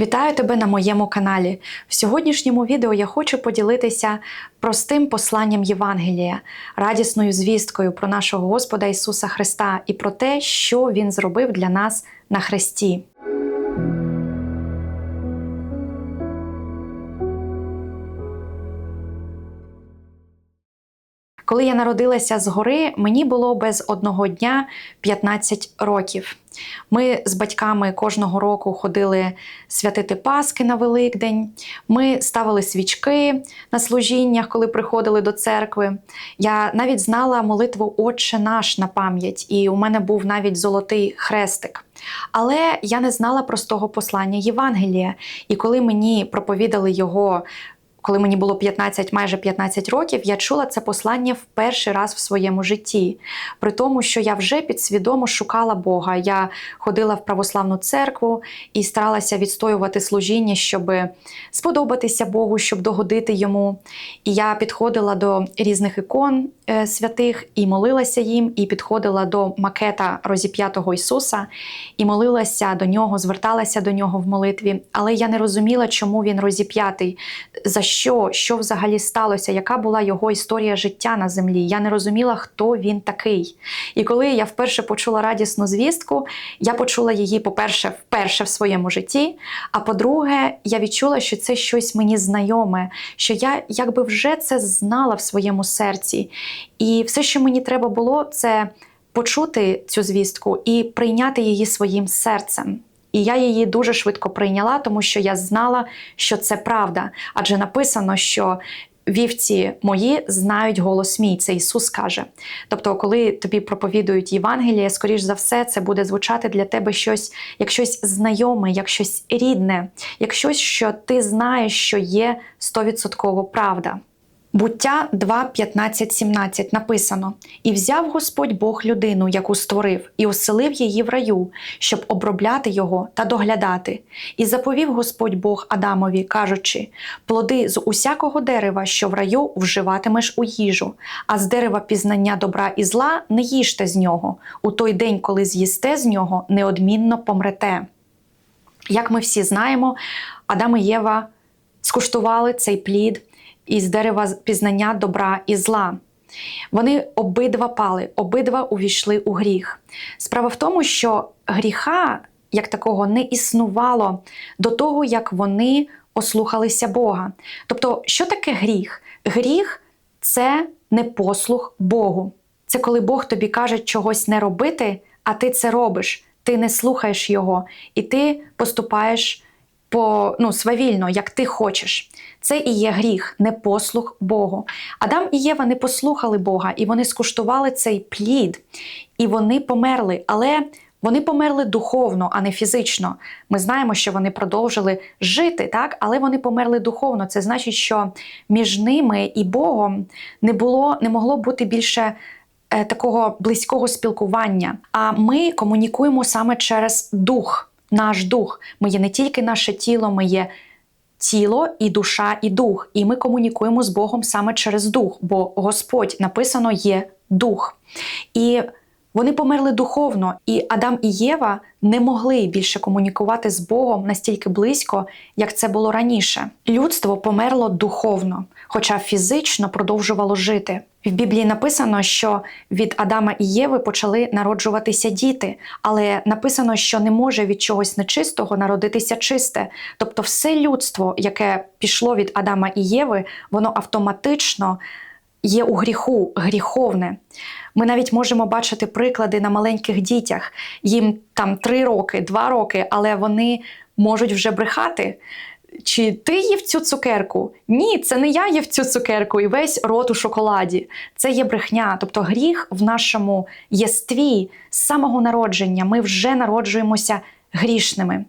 Вітаю тебе на моєму каналі. В сьогоднішньому відео я хочу поділитися простим посланням Євангелія, радісною звісткою про нашого Господа Ісуса Христа і про те, що Він зробив для нас на Христі. Коли я народилася згори, мені було без одного дня 15 років. Ми з батьками кожного року ходили святити Паски на Великдень. Ми ставили свічки на служіннях, коли приходили до церкви. Я навіть знала молитву Отче наш на пам'ять, і у мене був навіть золотий хрестик. Але я не знала простого послання Євангелія. І коли мені проповідали його коли мені було 15, майже 15 років, я чула це послання в перший раз в своєму житті. При тому, що я вже підсвідомо шукала Бога. Я ходила в православну церкву і старалася відстоювати служіння, щоб сподобатися Богу, щоб догодити йому. І я підходила до різних ікон е, святих і молилася їм, і підходила до макета розіп'ятого Ісуса, і молилася до нього, зверталася до нього в молитві. Але я не розуміла, чому він розіп'ятий. За що, що взагалі сталося, яка була його історія життя на землі. Я не розуміла, хто він такий. І коли я вперше почула радісну звістку, я почула її, по-перше, вперше в своєму житті. А по-друге, я відчула, що це щось мені знайоме, що я якби вже це знала в своєму серці. І все, що мені треба було, це почути цю звістку і прийняти її своїм серцем. І я її дуже швидко прийняла, тому що я знала, що це правда. Адже написано, що вівці мої знають голос мій. Це Ісус каже. Тобто, коли тобі проповідують Євангеліє, скоріш за все, це буде звучати для тебе щось як щось знайоме, як щось рідне, як щось, що ти знаєш, що є стовідсотково правда. Буття 2, 15, 17 написано: І взяв Господь Бог людину, яку створив, і оселив її в раю, щоб обробляти його та доглядати. І заповів Господь Бог Адамові, кажучи: плоди з усякого дерева, що в раю вживатимеш у їжу, а з дерева пізнання добра і зла не їжте з нього. У той день, коли з'їсте з нього, неодмінно помрете. Як ми всі знаємо, Адам і Єва скуштували цей плід із дерева пізнання добра і зла. Вони обидва пали, обидва увійшли у гріх. Справа в тому, що гріха як такого не існувало до того, як вони ослухалися Бога. Тобто, що таке гріх? Гріх це не послух Богу. Це коли Бог тобі каже чогось не робити, а ти це робиш. Ти не слухаєш Його, і ти поступаєш по ну, свавільно, як ти хочеш. Це і є гріх, не послух Богу. Адам і Єва не послухали Бога, і вони скуштували цей плід, і вони померли. Але вони померли духовно, а не фізично. Ми знаємо, що вони продовжили жити, так? але вони померли духовно. Це значить, що між ними і Богом не було, не могло бути більше. Е, такого близького спілкування. А ми комунікуємо саме через дух, наш дух. Ми є не тільки наше тіло, ми є тіло і душа, і дух. І ми комунікуємо з Богом саме через дух, бо Господь написано є дух. І вони померли духовно, і Адам і Єва не могли більше комунікувати з Богом настільки близько, як це було раніше. Людство померло духовно, хоча фізично продовжувало жити. В Біблії написано, що від Адама і Єви почали народжуватися діти, але написано, що не може від чогось нечистого народитися чисте. Тобто, все людство, яке пішло від Адама і Єви, воно автоматично є у гріху, гріховне. Ми навіть можемо бачити приклади на маленьких дітях. Їм там три роки, два роки, але вони можуть вже брехати. Чи ти їв цю цукерку? Ні, це не я їв цю цукерку і весь рот у шоколаді. Це є брехня. Тобто гріх в нашому єстві з самого народження. Ми вже народжуємося грішними.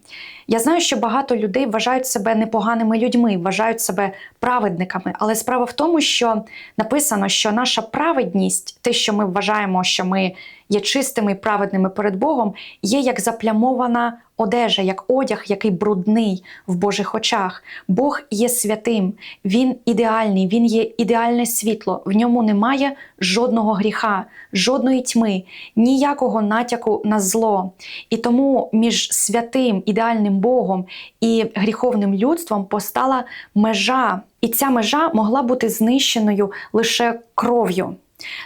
Я знаю, що багато людей вважають себе непоганими людьми, вважають себе праведниками. Але справа в тому, що написано, що наша праведність, те, що ми вважаємо, що ми є чистими і праведними перед Богом, є як заплямована одежа, як одяг, який брудний в Божих очах. Бог є святим, Він ідеальний, Він є ідеальне світло, в ньому немає жодного гріха, жодної тьми, ніякого натяку на зло. І тому між святим ідеальним Богом і гріховним людством постала межа, і ця межа могла бути знищеною лише кров'ю.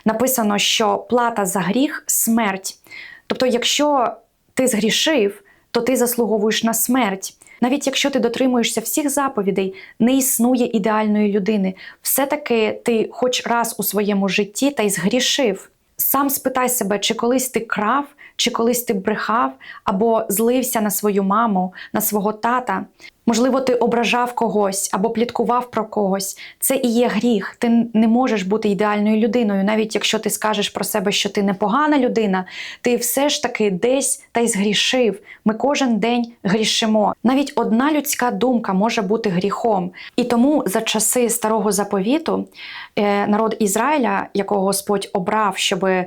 Написано, що плата за гріх смерть. Тобто, якщо ти згрішив, то ти заслуговуєш на смерть. Навіть якщо ти дотримуєшся всіх заповідей, не існує ідеальної людини. Все-таки ти хоч раз у своєму житті та й згрішив. Сам спитай себе, чи колись ти крав, чи колись ти брехав, або злився на свою маму, на свого тата. Можливо, ти ображав когось або пліткував про когось. Це і є гріх. Ти не можеш бути ідеальною людиною, навіть якщо ти скажеш про себе, що ти непогана людина, ти все ж таки десь та й згрішив. Ми кожен день грішимо. Навіть одна людська думка може бути гріхом. І тому за часи старого заповіту е, народ Ізраїля, якого Господь обрав, щоби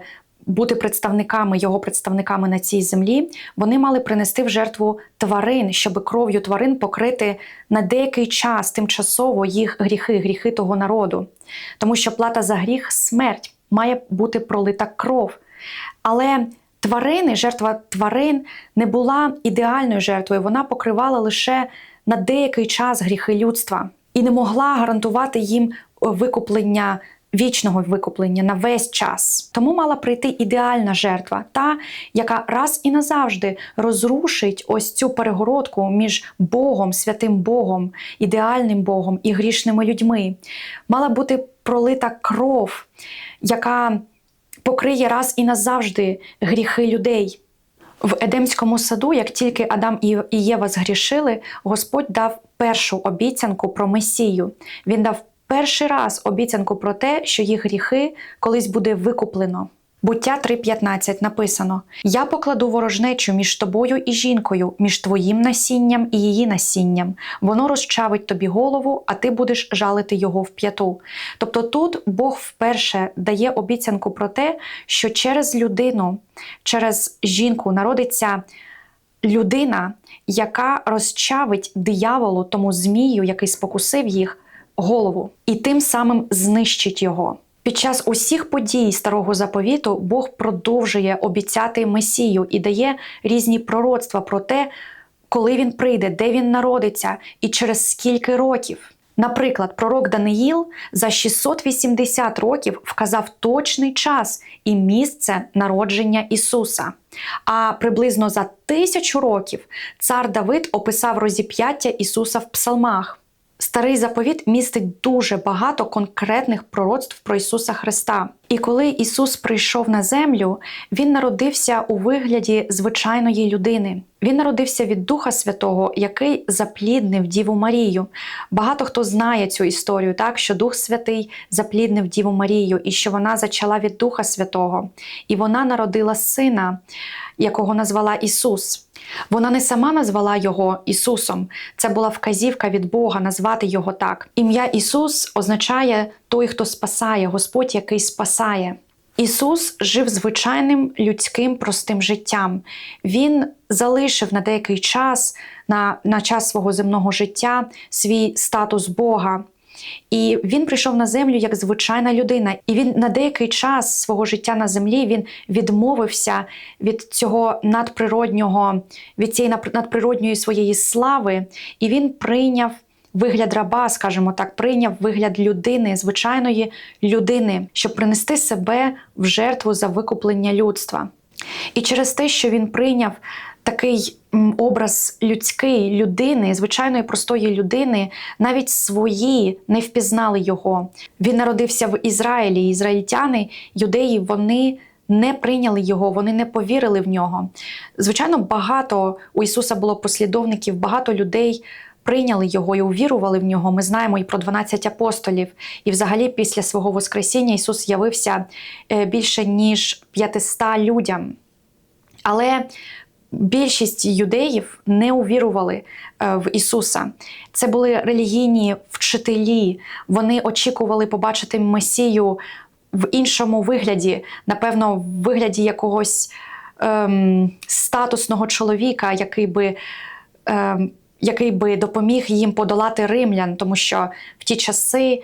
бути представниками його представниками на цій землі, вони мали принести в жертву тварин, щоб кров'ю тварин покрити на деякий час тимчасово їх гріхи, гріхи того народу. Тому що плата за гріх смерть має бути пролита кров. Але тварини, жертва тварин не була ідеальною жертвою, вона покривала лише на деякий час гріхи людства і не могла гарантувати їм викуплення вічного викуплення на весь час. Тому мала прийти ідеальна жертва, та, яка раз і назавжди розрушить ось цю перегородку між Богом, святим Богом, ідеальним Богом і грішними людьми. Мала бути пролита кров, яка покриє раз і назавжди гріхи людей. В Едемському саду, як тільки Адам і Єва згрішили, Господь дав першу обіцянку про Месію. Він дав перший раз обіцянку про те, що їх гріхи колись буде викуплено. Буття 3.15 написано: Я покладу ворожнечу між тобою і жінкою, між твоїм насінням і її насінням. Воно розчавить тобі голову, а ти будеш жалити його в п'яту. Тобто тут Бог вперше дає обіцянку про те, що через людину, через жінку народиться людина, яка розчавить дияволу, тому змію, який спокусив їх голову, і тим самим знищить його. Під час усіх подій старого заповіту Бог продовжує обіцяти Месію і дає різні пророцтва про те, коли він прийде, де він народиться і через скільки років. Наприклад, пророк Даниїл за 680 років вказав точний час і місце народження Ісуса. А приблизно за тисячу років цар Давид описав розіп'яття Ісуса в псалмах. Старий заповіт містить дуже багато конкретних пророцтв про Ісуса Христа. І коли Ісус прийшов на землю, Він народився у вигляді звичайної людини. Він народився від Духа Святого, який запліднив Діву Марію. Багато хто знає цю історію, так що Дух Святий запліднив Діву Марію і що вона зачала від Духа Святого, і вона народила сина, якого назвала Ісус. Вона не сама назвала його Ісусом, це була вказівка від Бога назвати його так. Ім'я Ісус означає той, хто спасає, Господь, який спасає. Ісус жив звичайним людським простим життям. Він залишив на деякий час, на, на час свого земного життя, свій статус Бога. І він прийшов на землю як звичайна людина, і він на деякий час свого життя на землі він відмовився від цього надприроднього, від цієї надприродньої своєї слави, і він прийняв. Вигляд раба, скажімо так, прийняв вигляд людини, звичайної людини, щоб принести себе в жертву за викуплення людства. І через те, що він прийняв такий образ людський людини, звичайної простої людини, навіть свої не впізнали його. Він народився в Ізраїлі. Ізраїльтяни, юдеї, вони. Не прийняли його, вони не повірили в нього. Звичайно, багато у Ісуса було послідовників, багато людей прийняли його і увірували в нього. Ми знаємо і про 12 апостолів. І, взагалі, після свого Воскресіння Ісус з'явився е, більше ніж 500 людям. Але більшість юдеїв не увірували е, в Ісуса. Це були релігійні вчителі. Вони очікували побачити Месію в іншому вигляді, напевно, в вигляді якогось ем, статусного чоловіка, який би. Ем, який би допоміг їм подолати римлян, тому що в ті часи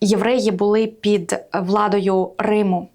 євреї були під владою Риму.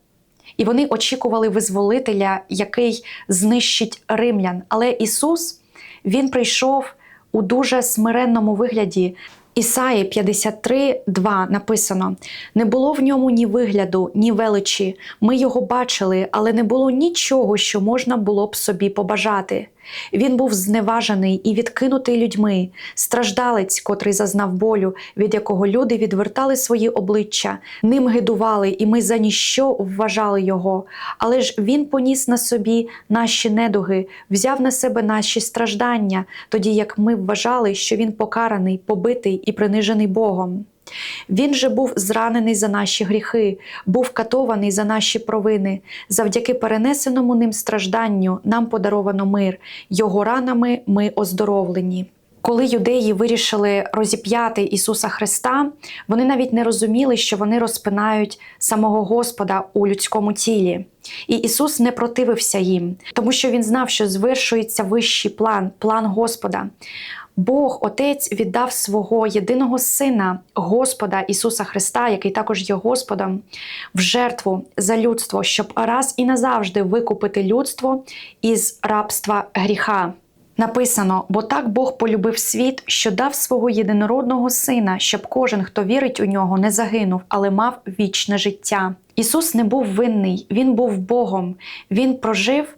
І вони очікували визволителя, який знищить римлян. Але Ісус Він прийшов у дуже смиренному вигляді. Ісаї 53, 2 написано: не було в ньому ні вигляду, ні величі. Ми його бачили, але не було нічого, що можна було б собі побажати. Він був зневажений і відкинутий людьми, страждалець, котрий зазнав болю, від якого люди відвертали свої обличчя, ним гидували, і ми за ніщо вважали його. Але ж він поніс на собі наші недуги, взяв на себе наші страждання, тоді як ми вважали, що він покараний, побитий і принижений Богом. Він же був зранений за наші гріхи, був катований за наші провини. Завдяки перенесеному ним стражданню нам подаровано мир, його ранами ми оздоровлені. Коли юдеї вирішили розіп'яти Ісуса Христа, вони навіть не розуміли, що вони розпинають самого Господа у людському тілі. І Ісус не противився їм, тому що Він знав, що звершується вищий план, план Господа. Бог Отець віддав свого єдиного Сина, Господа Ісуса Христа, який також є Господом, в жертву за людство, щоб раз і назавжди викупити людство із рабства гріха. Написано: бо так Бог полюбив світ, що дав свого єдинородного сина, щоб кожен, хто вірить у нього, не загинув, але мав вічне життя. Ісус не був винний, Він був Богом, Він прожив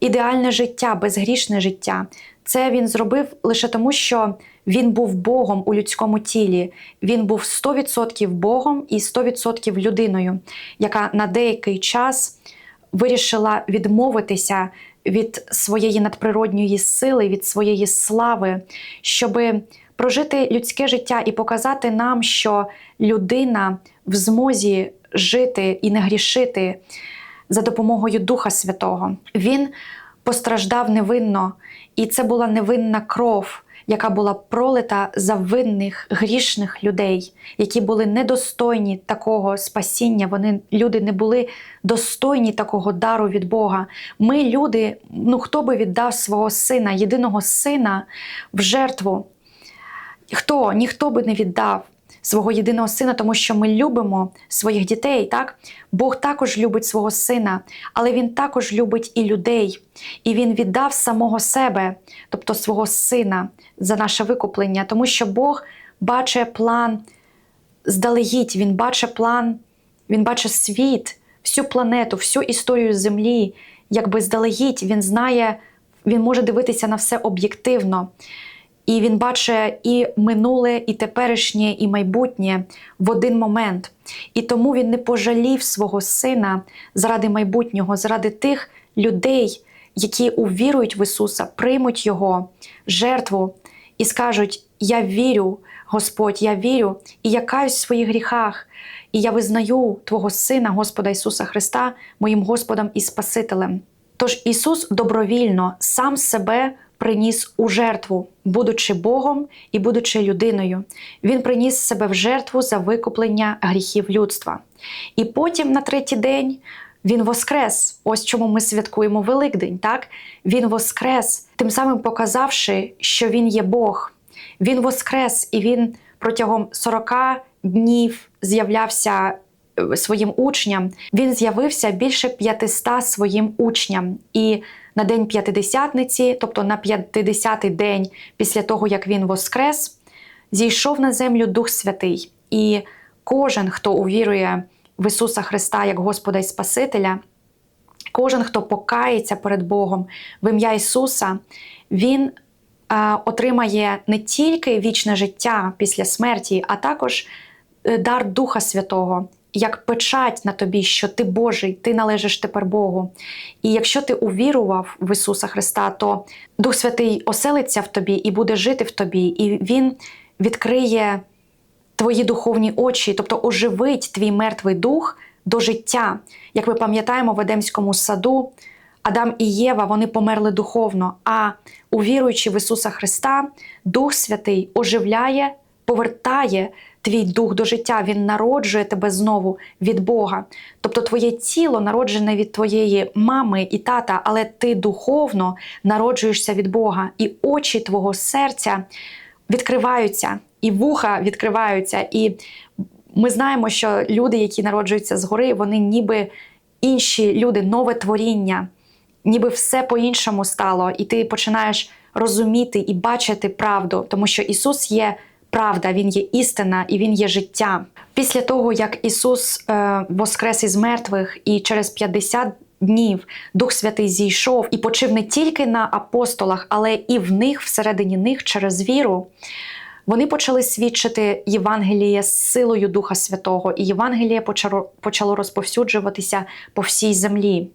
ідеальне життя, безгрішне життя. Це він зробив лише тому, що він був Богом у людському тілі. Він був 100% Богом і 100% людиною, яка на деякий час вирішила відмовитися від своєї надприродньої сили, від своєї слави, щоб прожити людське життя і показати нам, що людина в змозі жити і не грішити за допомогою Духа Святого. Він постраждав невинно, і це була невинна кров, яка була пролита за винних грішних людей, які були недостойні такого спасіння. Вони люди не були достойні такого дару від Бога. Ми, люди, ну хто би віддав свого сина, єдиного сина в жертву? Хто? Ніхто би не віддав свого єдиного сина, тому що ми любимо своїх дітей. так? Бог також любить свого сина, але Він також любить і людей. І Він віддав самого себе, тобто свого сина, за наше викуплення, тому що Бог бачить план здалегідь, Він бачить план, Він бачить світ, всю планету, всю історію Землі, якби здалегідь, Він знає, Він може дивитися на все об'єктивно. І він бачить і минуле, і теперішнє, і майбутнє в один момент. І тому він не пожалів свого сина заради майбутнього, заради тих людей, які увірують в Ісуса, приймуть Його жертву і скажуть: Я вірю, Господь, я вірю, і я каюсь в своїх гріхах, і я визнаю Твого Сина, Господа Ісуса Христа, моїм Господом і Спасителем. Тож Ісус добровільно сам себе приніс у жертву, будучи Богом і будучи людиною. Він приніс себе в жертву за викуплення гріхів людства. І потім на третій день. Він воскрес, ось чому ми святкуємо Великдень. Так він воскрес, тим самим показавши, що він є Бог. Він воскрес, і він протягом 40 днів з'являвся е, своїм учням. Він з'явився більше 500 своїм учням. І на день п'ятидесятниці, тобто на 50-й день після того, як він воскрес, зійшов на землю Дух Святий. І кожен, хто увірує в Ісуса Христа як Господа і Спасителя, кожен, хто покається перед Богом в ім'я Ісуса, Він е, отримає не тільки вічне життя після смерті, а також е, дар Духа Святого як печать на тобі, що ти Божий, ти належиш тепер Богу. І якщо ти увірував в Ісуса Христа, то Дух Святий оселиться в тобі і буде жити в тобі, і Він відкриє твої духовні очі, тобто оживить твій мертвий дух до життя. Як ми пам'ятаємо в Едемському саду, Адам і Єва вони померли духовно, а увіруючи в Ісуса Христа, Дух Святий оживляє, повертає твій дух до життя, він народжує тебе знову від Бога. Тобто твоє тіло народжене від твоєї мами і тата, але ти духовно народжуєшся від Бога, і очі твого серця відкриваються, і вуха відкриваються. І ми знаємо, що люди, які народжуються згори, вони ніби інші люди, нове творіння, ніби все по-іншому стало, і ти починаєш розуміти і бачити правду, тому що Ісус є правда, Він є істина і Він є життя. Після того, як Ісус е, воскрес із мертвих і через 50 днів Дух Святий зійшов і почив не тільки на апостолах, але і в них, всередині них, через віру. Вони почали свідчити Євангеліє з силою Духа Святого, і Євангеліє почало, розповсюджуватися по всій землі.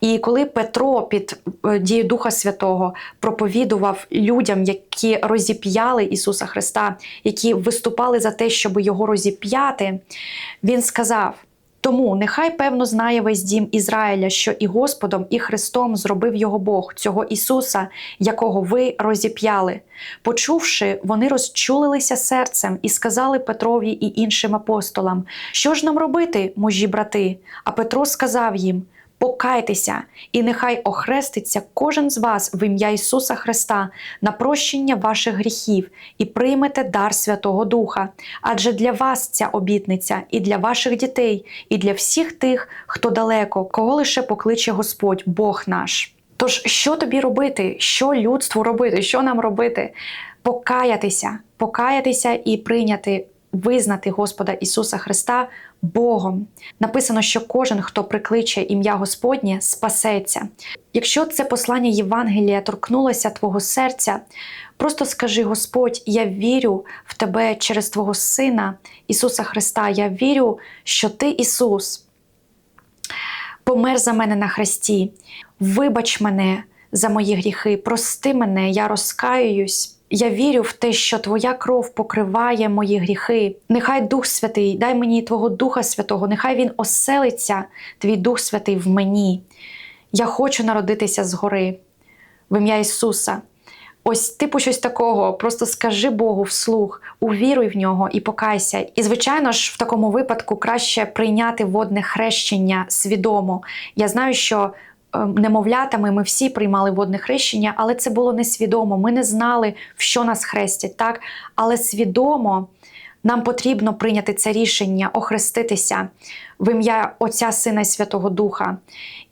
І коли Петро під е, дією Духа Святого проповідував людям, які розіп'яли Ісуса Христа, які виступали за те, щоб його розіп'яти, він сказав. Тому нехай певно знає весь дім Ізраїля, що і Господом, і Христом зробив його Бог, цього Ісуса, якого ви розіп'яли. Почувши, вони розчулилися серцем і сказали Петрові і іншим апостолам: Що ж нам робити, мужі брати? А Петро сказав їм: Покайтеся, і нехай охреститься кожен з вас в ім'я Ісуса Христа на прощення ваших гріхів і приймете дар Святого Духа. Адже для вас ця обітниця, і для ваших дітей, і для всіх тих, хто далеко, кого лише покличе Господь, Бог наш. Тож, що тобі робити? Що людству робити? Що нам робити? Покаятися, покаятися і прийняти, визнати Господа Ісуса Христа Богом. Написано, що кожен, хто прикличе ім'я Господнє, спасеться. Якщо це послання Євангелія торкнулося твого серця, просто скажи: Господь, я вірю в Тебе через Твого Сина, Ісуса Христа. Я вірю, що Ти, Ісус, помер за мене на хресті. Вибач мене за мої гріхи, прости мене, я розкаююсь. Я вірю в те, що Твоя кров покриває мої гріхи. Нехай Дух Святий, дай мені Твого Духа Святого, нехай Він оселиться, Твій Дух Святий в мені. Я хочу народитися згори, в ім'я Ісуса. Ось, типу, щось такого. Просто скажи Богу вслух, увіруй в нього і покайся. І, звичайно ж, в такому випадку краще прийняти водне хрещення свідомо. Я знаю, що немовлятами ми всі приймали водне хрещення, але це було несвідомо. Ми не знали, в що нас хрестять, так? Але свідомо нам потрібно прийняти це рішення, охреститися в ім'я Отця Сина і Святого Духа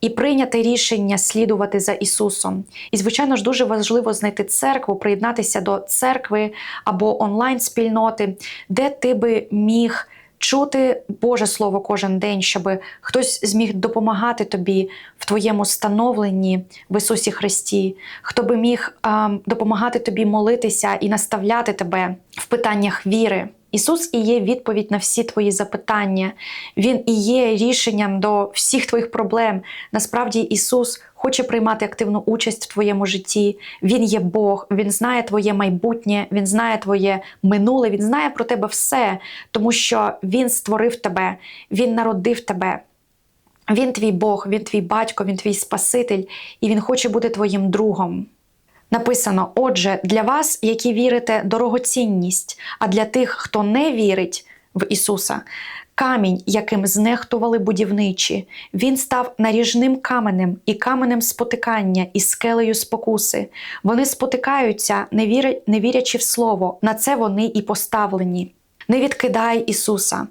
і прийняти рішення слідувати за Ісусом. І, звичайно ж, дуже важливо знайти церкву, приєднатися до церкви або онлайн-спільноти, де ти би міг чути Боже Слово кожен день, щоб хтось зміг допомагати тобі в твоєму становленні в Ісусі Христі, хто би міг а, допомагати тобі молитися і наставляти тебе в питаннях віри. Ісус і є відповідь на всі твої запитання. Він і є рішенням до всіх твоїх проблем. Насправді, Ісус хоче приймати активну участь в твоєму житті. Він є Бог, Він знає твоє майбутнє, Він знає твоє минуле, Він знає про тебе все, тому що Він створив тебе, Він народив тебе. Він твій Бог, Він твій батько, Він твій Спаситель, і Він хоче бути твоїм другом. Написано: отже, для вас, які вірите, дорогоцінність, а для тих, хто не вірить в Ісуса, камінь, яким знехтували будівничі, він став наріжним каменем і каменем спотикання, і скелею спокуси. Вони спотикаються, не вірячи в Слово, на це вони і поставлені. Не відкидай Ісуса.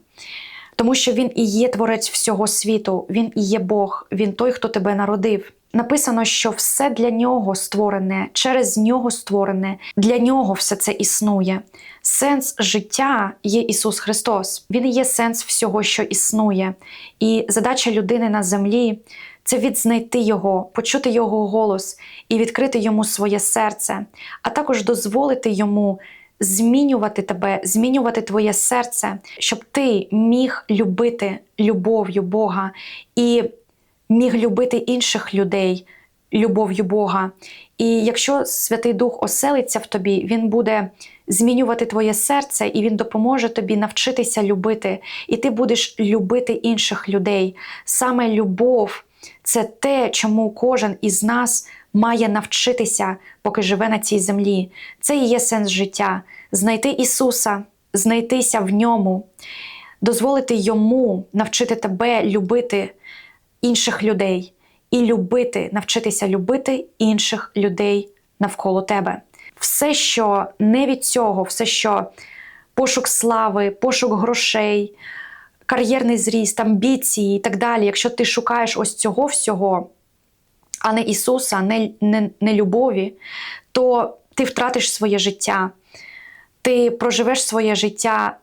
Тому що Він і є творець всього світу, Він і є Бог, Він той, хто тебе народив написано, що все для нього створене, через нього створене, для нього все це існує. Сенс життя є Ісус Христос. Він є сенс всього, що існує. І задача людини на землі це відзнайти Його, почути Його голос і відкрити йому своє серце, а також дозволити йому. Змінювати тебе, змінювати твоє серце, щоб ти міг любити любов'ю Бога і міг любити інших людей любов'ю Бога. І якщо Святий Дух оселиться в тобі, Він буде змінювати твоє серце, і Він допоможе тобі навчитися любити. І ти будеш любити інших людей. Саме любов це те, чому кожен із нас має навчитися, поки живе на цій землі. Це і є сенс життя знайти Ісуса, знайтися в ньому, дозволити йому навчити тебе любити інших людей і любити, навчитися любити інших людей навколо тебе. Все, що не від цього, все, що пошук слави, пошук грошей, кар'єрний зріст, амбіції і так далі. Якщо ти шукаєш ось цього всього, а не Ісуса, не, не, не любові, то ти втратиш своє життя, ти проживеш своє життя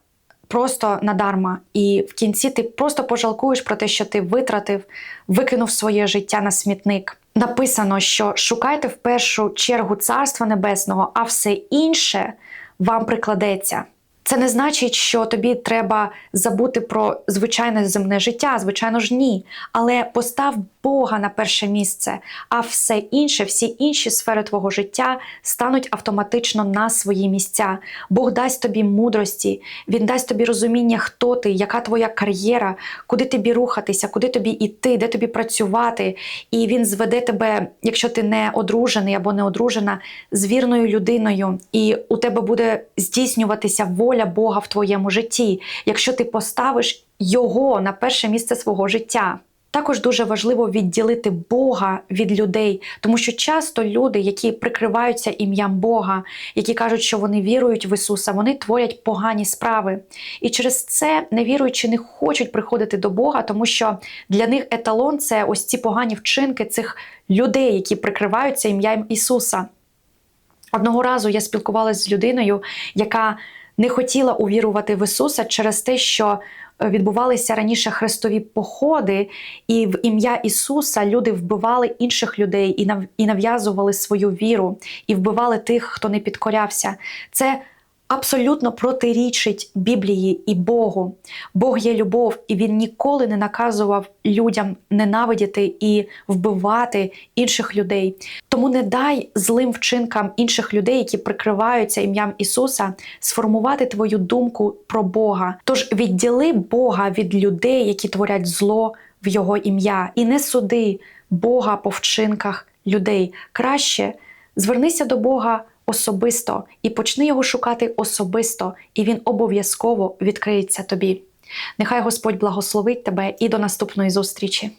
просто надарма. І в кінці ти просто пожалкуєш про те, що ти витратив, викинув своє життя на смітник. Написано, що шукайте в першу чергу Царства Небесного, а все інше вам прикладеться. Це не значить, що тобі треба забути про звичайне земне життя, звичайно ж, ні. Але постав Бога на перше місце, а все інше, всі інші сфери твого життя стануть автоматично на свої місця. Бог дасть тобі мудрості, Він дасть тобі розуміння, хто ти, яка твоя кар'єра, куди тобі рухатися, куди тобі йти, де тобі працювати. І він зведе тебе, якщо ти не одружений або не одружена, з вірною людиною, і у тебе буде здійснюватися воля Бога в твоєму житті, якщо ти поставиш його на перше місце свого життя. Також дуже важливо відділити Бога від людей, тому що часто люди, які прикриваються ім'ям Бога, які кажуть, що вони вірують в Ісуса, вони творять погані справи. І через це невіруючі не хочуть приходити до Бога, тому що для них еталон це ось ці погані вчинки цих людей, які прикриваються ім'ям Ісуса. Одного разу я спілкувалася з людиною, яка не хотіла увірувати в Ісуса через те, що відбувалися раніше хрестові походи, і в ім'я Ісуса люди вбивали інших людей і нав- і нав'язували свою віру, і вбивали тих, хто не підкорявся. Це абсолютно протирічить Біблії і Богу. Бог є любов, і Він ніколи не наказував людям ненавидіти і вбивати інших людей. Тому не дай злим вчинкам інших людей, які прикриваються ім'ям Ісуса, сформувати твою думку про Бога. Тож відділи Бога від людей, які творять зло в Його ім'я, і не суди Бога по вчинках людей. Краще звернися до Бога особисто і почни його шукати особисто, і він обов'язково відкриється тобі. Нехай Господь благословить тебе і до наступної зустрічі.